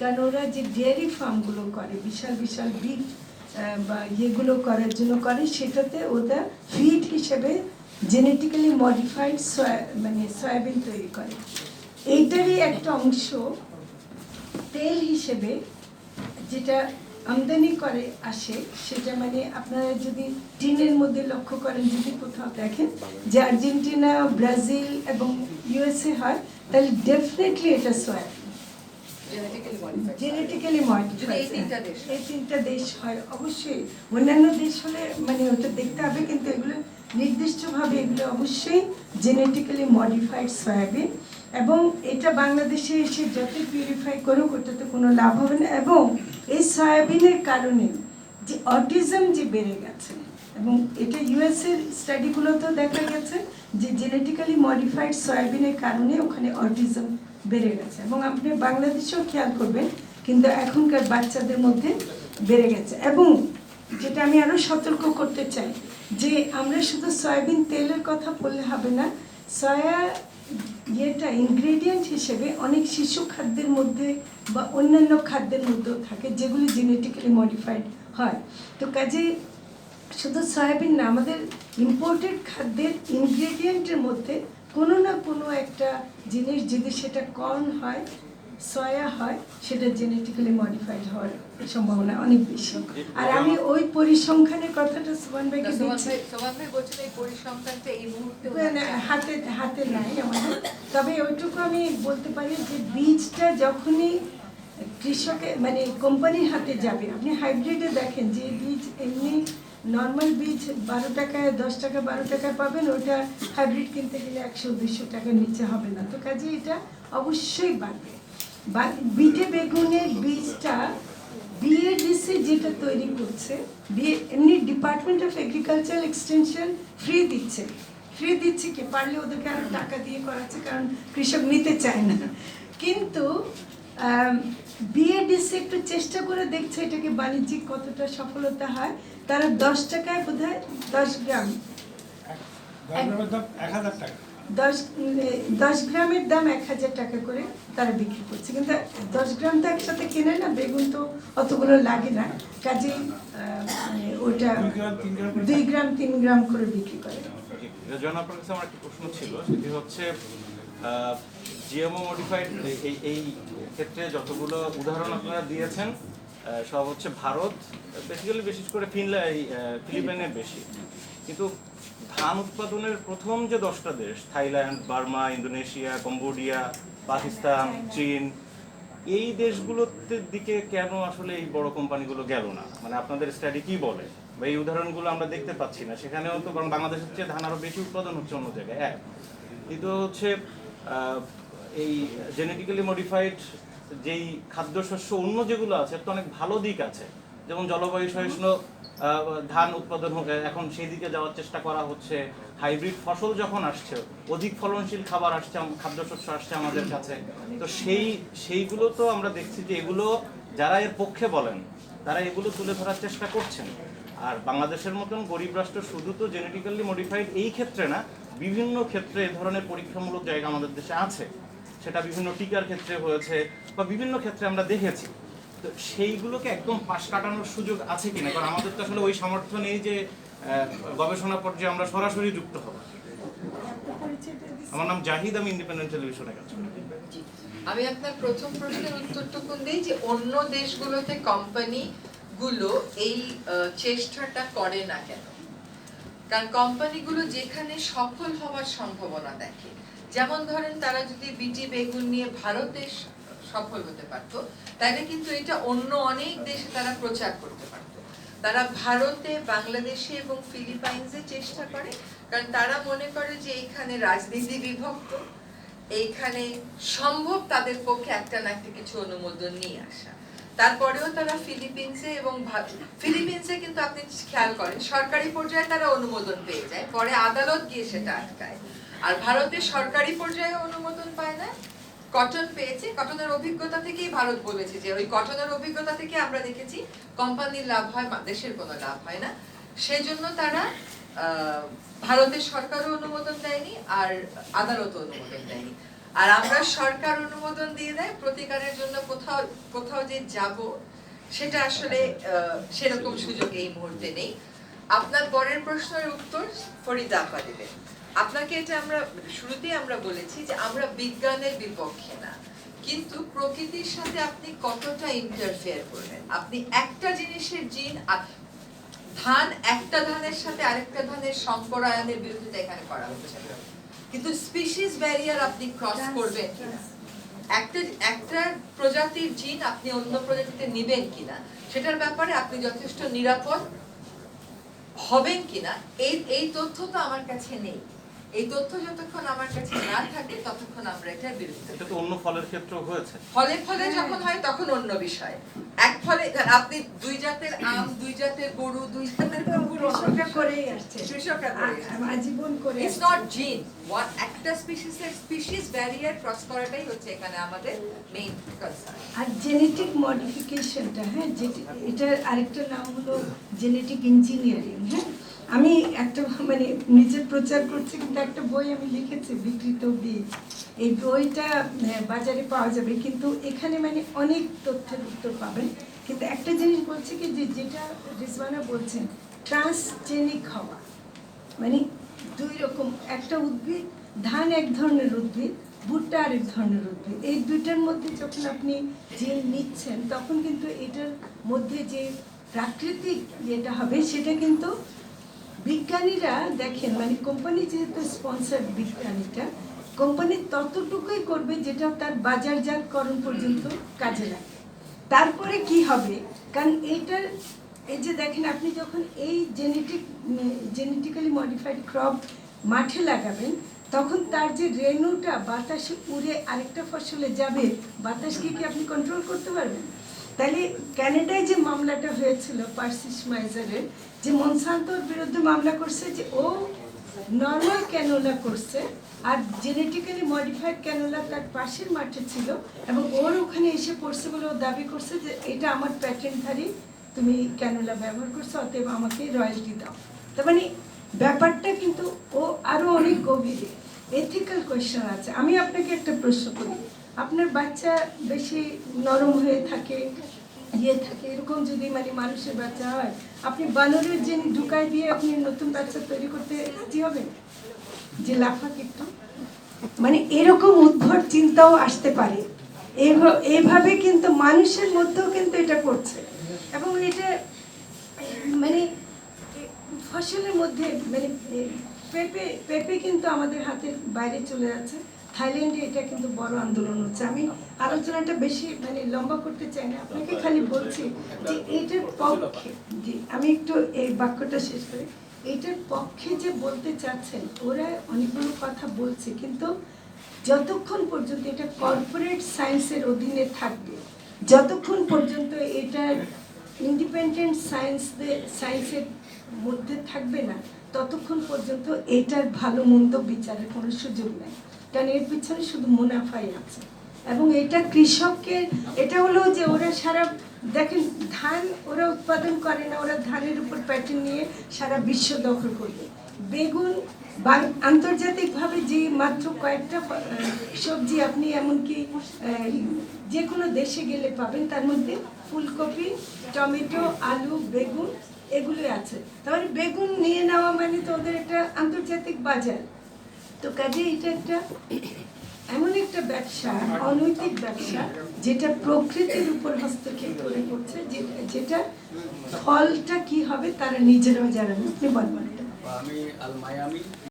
কারণ ওরা যে ডেয়ারি ফার্মগুলো করে, বিশাল বিশাল বিগ বা ইয়েগুলো করার জন্য করে, সেটাতে ওরা ফিড হিসেবে জেনেটিক্যালি মডিফাইড সয়া মানে সয়াবিন তৈরি করে। এইটারই একটা অংশ তেল হিসেবে যেটা আমদানি করে, আসে, সেটা মানে আপনারা যদি টিনের মধ্যে লক্ষ্য করেন, যদি কোথাও দেখেন যে আর্জেন্টিনা, ব্রাজিল এবং ইউএসএ হয়, তাহলে ডেফিনেটলি এটা সয়াবিন জেনেটিক্যালি এই তিনটা দেশ হয়। অবশ্যই। অন্যান্য দেশ হলে মানে ওটা দেখতে হবে কিন্তু এগুলো নির্দিষ্টভাবে এগুলো অবশ্যই জেনেটিক্যালি মডিফাইড সয়াবিন এবং এটা বাংলাদেশে এসে যতই পিউরিফাই করুক ওটাতে কোনো লাভ হবে না। এবং এই সয়াবিনের কারণে যে অটিজম যে বেড়ে গেছে এবং এটা ইউএস এর স্টাডিগুলোতেও দেখা গেছে যে জেনেটিক্যালি মডিফাইড সয়াবিনের কারণে ওখানে অটিজম বেড়ে গেছে। এবং আপনি বাংলাদেশেও খেয়াল করবেন, কিন্তু এখনকার বাচ্চাদের মধ্যে বেড়ে গেছে। এবং যেটা আমি আরও সতর্ক করতে চাই, যে আমরা শুধু সয়াবিন তেলের কথা বললে হবে না, সয়া ইয়েটা ইনগ্রেডিয়েন্ট হিসেবে অনেক শিশু খাদ্যের মধ্যে বা অন্যান্য খাদ্যের মধ্যেও থাকে, যেগুলি জেনেটিক্যালি মডিফাইড হয়। তো কাজেই শুধু সয়াবিন না, আমাদের ইম্পোর্টেড খাদ্যের ইনগ্রেডিয়েন্টের মধ্যে কোনো না কোনো একটা জিনিস যদি সেটা কর্ন হয় সয়া হয় সেটা জেনেটিক্যালি মডিফাইড হওয়ার সম্ভাবনা অনেক বেশি। আর আমি ওই পরিসংখ্যানের কথাটা সুবান ভাইকে দিচ্ছি। ভাই ভাই বলছেন এই পরিসংখ্যানটা এই মুহূর্তে মানে হাতে হাতে নাই আমাদের। তবে ওইটুকু আমি বলতে পারি যে বীজটা যখনই কৃষকের মানে কোম্পানির হাতে যাবে আপনি হাইব্রিডে দেখেন যে বীজ এমনি নর্মাল বীজ বারো টাকায়, দশ টাকা বারো টাকায় পাবেন ওটা হাইব্রিড কিনতে গেলে একশো দুশো টাকার নিচে হবে না। তো কাজে এটা অবশ্যই বাড়বে। বিটে বেগুনের বীজটা বিএডিসি যেটা তৈরি করছে এমনি department of agriculture extension free দিচ্ছে। ফ্রি দিচ্ছে কি? পারলে ওদেরকে আরও টাকা দিয়ে করাচ্ছে, কারণ কৃষক নিতে চায় না। কিন্তু বিএডিসি একটু চেষ্টা করে দেখছে এটাকে বাণিজ্যিক কতটা সফলতা হয়। তারা দশ টাকায় বোধ হয় দশ গ্রাম। দশ দশ গ্রামের দাম এক হাজার টাকা করে তারা বিক্রি করছে। কিন্তু দশ গ্রাম তো একসাথে কেনে না বেগুন তো অতগুলো লাগে না। কাজে মানে ওটা দুই গ্রাম তিন গ্রাম করে বিক্রি করে। জন আপনার কাছে আমার একটা প্রশ্ন ছিল সেটি হচ্ছে জিএমও মডিফাইড এই এই ক্ষেত্রে যতগুলো উদাহরণ আপনারা দিয়েছেন সব হচ্ছে ভারত বেসিক্যালি বিশেষ করে ফিনল্যান্ড ফিলিপাইনের বেশি। কিন্তু ধান উৎপাদনের প্রথম যে দশটা দেশ, Thailand, Burma, Indonesia, Cambodia, Pakistan, চীন, এই দেশগুলোতে দিকে কেন আসলে এই বড় কোম্পানিগুলো গেল না? মানে আপনাদের স্টাডি কি বলে? বা এই উদাহরণগুলো আমরা দেখতে পাচ্ছি না। সেখানেও তো কারণ বাংলাদেশের চেয়ে ধান আরও বেশি উৎপাদন হচ্ছে অন্য জায়গায়। এক। দ্বিতীয় হচ্ছে এই জেনেটিক্যালি মডিফাইড যেই খাদ্যশস্য অন্য যেগুলো আছে তো অনেক ভালো দিক আছে। যেমন জলবায়ু সহিষ্ণু ধান উৎপাদন এখন সেই দিকে যাওয়ার চেষ্টা করা হচ্ছে। হাইব্রিড ফসল যখন আসছে অধিক ফলনশীল খাবার আসছে খাদ্যশস্য আসছে আমাদের কাছে। তো সেই সেইগুলো তো আমরা দেখছি যে এগুলো যারা এর পক্ষে বলেন তারা এগুলো তুলে ধরার চেষ্টা করছেন। আর বাংলাদেশের মতন গরিব রাষ্ট্র শুধু তো জেনেটিক্যালি মডিফাইড এই ক্ষেত্রে না বিভিন্ন ক্ষেত্রে এ ধরনের পরীক্ষামূলক জায়গা আমাদের দেশে আছে। সেটা বিভিন্ন টিকার ক্ষেত্রে হয়েছে বা বিভিন্ন ক্ষেত্রে আমরা দেখেছি। তো সেইগুলোকে একদম পাশ কাটানোর সুযোগ আছে কিনা? কারণ আমাদের তো আসলে ওই সামর্থ্য নেই যে গবেষণা পর্যায়ে আমরা সরাসরি যুক্ত হব। আমার নাম জাহিদ, আমি ইন্ডিপেন্ডেন্ট টেলিভিশনে কাজ করি আমি আপনার প্রথম প্রশ্নের উত্তরটুকু দিই? যে অন্য দেশগুলোতে কোম্পানি গুলো এই চেষ্টাটা করে না কেন? কারণ কোম্পানিগুলো যেখানে সফল হওয়ার সম্ভাবনা দেখে। যেমন ধরেন তারা যদি বিটি বেগুন নিয়ে ভারতে সফল হতে পারতো তাহলে কিন্তু এটা অন্য অনেক দেশে তারা প্রচার করতে পারতো। তারা ভারতে, বাংলাদেশে এবং ফিলিপাইন্সে চেষ্টা করে, কারণ তারা মনে করে যে এখানে রাজনীতি বিভক্ত, এইখানে সম্ভব তাদের পক্ষে একটা না একটা কিছু অনুমোদন নিয়ে আসা। তারপরেও তারা ফিলিপিন্সে এবং ফিলিপিন্সে কিন্তু আপনি খেয়াল করেন, সরকারি পর্যায়ে তারা অনুমোদন পেয়ে যায়, পরে আদালত গিয়ে সেটা আটকায়। আর ভারতে সরকারি পর্যায়ে অনুমোদন পায় না? কটন পেয়েছে। কটনের অভিজ্ঞতা থেকেই ভারত বলেছে যে ওই কটনের অভিজ্ঞতা থেকে আমরা দেখেছি কোম্পানির লাভ হয় দেশের কোনো লাভ হয় না। সেজন্য তারা আহ, ভারতের সরকারও অনুমোদন দেয়নি আর আদালতও অনুমোদন দেয়নি। আর আমরা সরকার অনুমোদন দিয়ে দেয় প্রতিকারের জন্য কোথাও কোথাও যে যাব সেটা আসলে সেরকম সুযোগ এই মুহূর্তে নেই। আপনার পরের প্রশ্নের উত্তর ফরিদা আপা দেবেন। আপনাকে এটা আমরা শুরুতেই আমরা বলেছি যে আমরা বিজ্ঞানের বিপক্ষে না। কিন্তু প্রকৃতির সাথে আপনি কতটা ইন্টারফেয়ার করবেন? আপনি একটা জিনিসের জিন ধান একটা ধানের সাথে আরেকটা ধানের সংকরায়নের বিরুদ্ধে এখানে করা হচ্ছে। কিন্তু স্পিসিস ব্যারিয়ার আপনি ক্রস করবেন একটা একটা প্রজাতির জিন আপনি অন্য প্রজাতিতে নেবেন কিনা? সেটার ব্যাপারে আপনি যথেষ্ট নিরাপদ হবেন কিনা? এই এই তথ্য তো আমার কাছে নেই। এই তথ্য যতক্ষণ আমার কাছে না থাকে ততক্ষণ আমরা এটার বিরুদ্ধে এটা তো অন্য ফলের ক্ষেত্রেও হয়েছে। ফলে ফলে যখন হয় তখন অন্য বিষয়। এক ফলে আপনি দুই জাতের আম দুই জাতের গরু দুই জাতের কৃষকরা আসছে। কৃষকরা করে ইটস নট জিন ওয়ান একটা স্পিসিসের স্পিসিস ব্যারিয়ার ক্রস করাটাই হচ্ছে এখানে আমাদের মেইন কনসার্ন আর জেনেটিক মডিফিকেশনটা হ্যাঁ যেটি এটার আরেকটা নাম হলো জেনেটিক ইঞ্জিনিয়ারিং হ্যাঁ? আমি একটা মানে নিজের প্রচার করছি, কিন্তু একটা বই আমি লিখেছি বিকৃত বীজ। এই বইটা বাজারে পাওয়া যাবে, কিন্তু এখানে মানে অনেক তথ্যের উত্তর পাবেন। কিন্তু একটা জিনিস বলছে কি, যে যেটা রিজওয়ানা বলছেন ট্রান্সজেনিক হওয়া। মানে দুই রকম, একটা উদ্ভিদ, ধান এক ধরনের উদ্ভিদ, ভুট্টা আরেক ধরনের উদ্ভিদ। এই দুইটার মধ্যে যখন আপনি জিন নিচ্ছেন, তখন কিন্তু এটার মধ্যে যে প্রাকৃতিক যেটা হবে, সেটা কিন্তু বিজ্ঞানীরা দেখেন মানে কোম্পানি যেহেতু স্পন্সার বিজ্ঞানীটা কোম্পানি ততটুকুই করবে যেটা তার বাজারজাতকরণ পর্যন্ত কাজে লাগে। তারপরে কি হবে? কারণ এইটার, এই যে দেখেন, আপনি যখন এই জেনেটিক জেনেটিক্যালি মডিফাইড ক্রপ মাঠে লাগাবেন, তখন তার যে রেণুটা বাতাসে উড়ে আরেকটা ফসলে যাবে, বাতাসকে কি আপনি কন্ট্রোল করতে পারবেন? তাহলে ক্যানাডায় যে মামলাটা হয়েছিল পার্সিস মাইজারের যে মনসান্তোর বিরুদ্ধে মামলা করছে, যে ও নর্মাল ক্যানোলা করছে, আর জেনেটিক্যালি মডিফাইড ক্যানোলা তার পাশের মাঠে ছিল, এবং ওর ওখানে এসে পড়ছে বলে ও দাবি করছে যে এটা আমার প্যাটেন্টধারী তুমি ক্যানোলা ব্যবহার করছ, অতএব আমাকে রয়্যালটি দাও। তার মানে ব্যাপারটা কিন্তু ও আরও অনেক গভীরে। এথিক্যাল কোয়েশ্চেন আছে। আমি আপনাকে একটা প্রশ্ন করি। আপনার বাচ্চা বেশি নরম হয়ে থাকে ইয়ে থাকে, এরকম যদি মানে মানুষের বাচ্চা হয়, আপনি বানরের জিন ঢুকাই দিয়ে আপনি নতুন বাচ্চা তৈরি করতে রাজি হবেন? যে লাফাক একটু। মানে এরকম উদ্ভট চিন্তাও আসতে পারে। এভ- এভাবে কিন্তু মানুষের মধ্যেও কিন্তু এটা করছে। এবং এটা মানে ফসলের মধ্যে মানে পেঁপে পেঁপে কিন্তু আমাদের হাতের বাইরে চলে যাচ্ছে। থাইল্যান্ডে এটা কিন্তু বড় আন্দোলন হচ্ছে। আমি আলোচনাটা বেশি মানে লম্বা করতে চাই না। আপনাকে খালি বলছি যে এইটার পক্ষে, জি, আমি একটু এই বাক্যটা শেষ করি। এইটার পক্ষে যে বলতে চাচ্ছেন, ওরা অনেকগুলো কথা বলছে, কিন্তু যতক্ষণ পর্যন্ত এটা কর্পোরেট সায়েন্সের অধীনে থাকবে, যতক্ষণ পর্যন্ত এটা ইন্ডিপেন্ডেন্ট সায়েন্স সায়েন্সের মধ্যে থাকবে না। ততক্ষণ পর্যন্ত এটার ভালো মন্দ বিচারের কোনো সুযোগ নেই। কারণ এর পিছনে শুধু মুনাফাই আছে। এবং এটা কৃষককে, এটা হলো যে ওরা সারা, দেখেন ধান ওরা উৎপাদন করে না, ওরা ধানের উপর প্যাটার্ন নিয়ে সারা বিশ্ব দখল করবে। বেগুন আন্তর্জাতিকভাবে যে মাত্র কয়েকটা সবজি আপনি এমনকি যে কোনো দেশে গেলে পাবেন, তার মধ্যে ফুলকপি, টমেটো, আলু, বেগুন এগুলোই আছে। তাহলে বেগুন নিয়ে নেওয়া মানে তো ওদের একটা আন্তর্জাতিক বাজার। তো কাজে এটা একটা এমন একটা ব্যবসা, অনৈতিক ব্যবসা, যেটা প্রকৃতির উপর হস্তক্ষেপ করে করছে যেটা ফলটা কি হবে তারা নিজেরাও জানেন আপনি বলবেন আমি আল মায়ামি